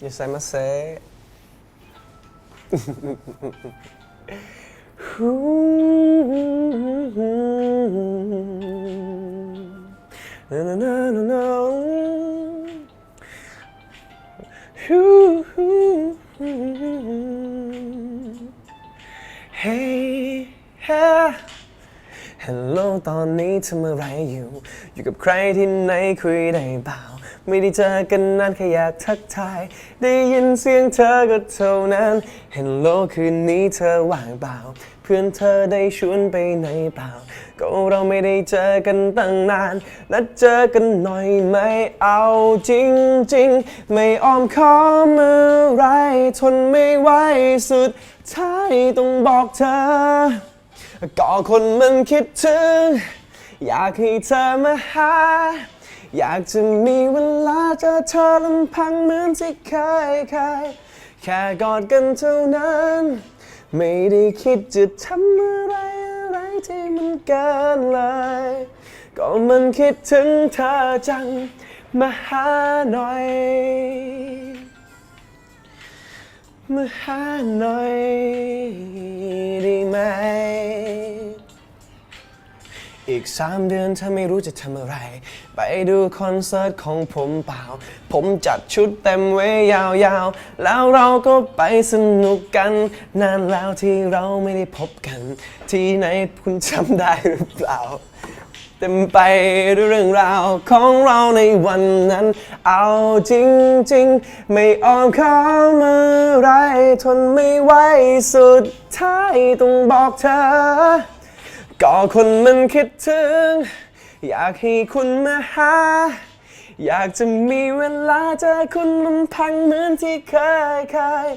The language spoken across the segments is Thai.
อย่าใฮัลโหลตอนนี้ทำอะไรอยู่ อยู่กับใครที่ไหนคุยได้เปล่า ไม่ได้เจอกันนานแค่อยากทักทาย ได้ยินเสียงเธอก็เท่านั้นฮัลโหลคืนนี้เธอว่างเปล่า เพื่อนเธอได้ชวนไปไหนเปล่า ก็เราไม่ได้เจอกันตั้งนาน นัดเจอกันหน่อยไหม่เอาจริงจริงไม่อ้อมค้อมอะไรทนไม่ไหวสุดท้ายต้องบอกเธอ ก็คนมันคิดถึง อยากให้เธอมาหา อยากจะมีเวลาเจอเธอลำพังเหมือนที่เคยเคยแค่กอดกันเท่านั้น ไม่ได้คิดจะทำอะไรอะไรที่มันเกินเลย ก็มันคิดถึงเธอจัง มาหาหน่อย มาหาหน่อยได้ไหม อีกสามเดือนถ้าไม่รู้จะทำอะไร ไปดูคอนเสิร์ตของผมเปล่า ผมจัดชุดเต็มไว้ยาวๆ แล้วเราก็ไปสนุกกัน นานแล้วที่เราไม่ได้พบกัน ที่ไหนคุณจำได้หรือเปล่าเต็มไปด้วยเรื่องราวของเราในวันนั้น เอาจริงๆ ไม่อ้อมค้อมอะไร ทนไม่ไหวสุดท้ายต้องบอกเธอ ก็คนมันคิดถึง อยากให้คุณมาหา อยากจะมีเวลาเจอคุณลำพังเหมือนที่เคยเคย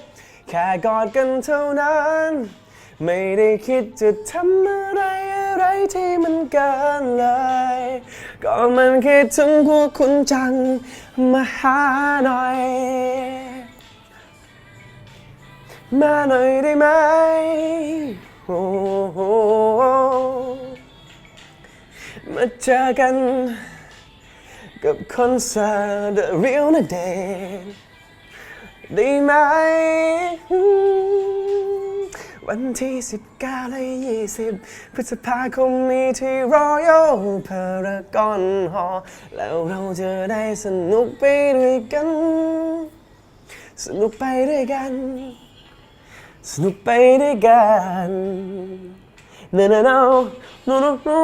แค่กอดกันเท่านั้น ไม่ได้คิดจะทำอะไรอะไรที่มันเกินเลย ก็มันคิดถึงพวกคุณจัง มาหาหน่อย มาหน่อยได้ไหม มาเจอกัน กับคอนเสิร์ต The Real นะเดนได้ไหม วันที่ 19 และ 20 พฤษภาคมนี้ที่ Royal Paragon Hall แล้วเราจะได้สนุกไปด้วยกัน สนุกไปด้วยกัน สนุกไปด้วยกัน no no no no no no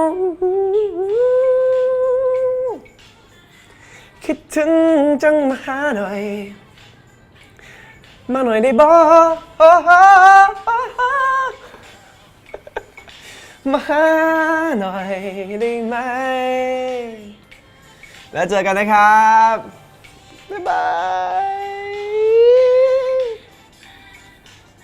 คิดถึงจังมาหาหน่อย มาหน่อยได้บ่มาหาหน่อยได้ไหม แล้วเจอกันนะครับ บ๊ายบาย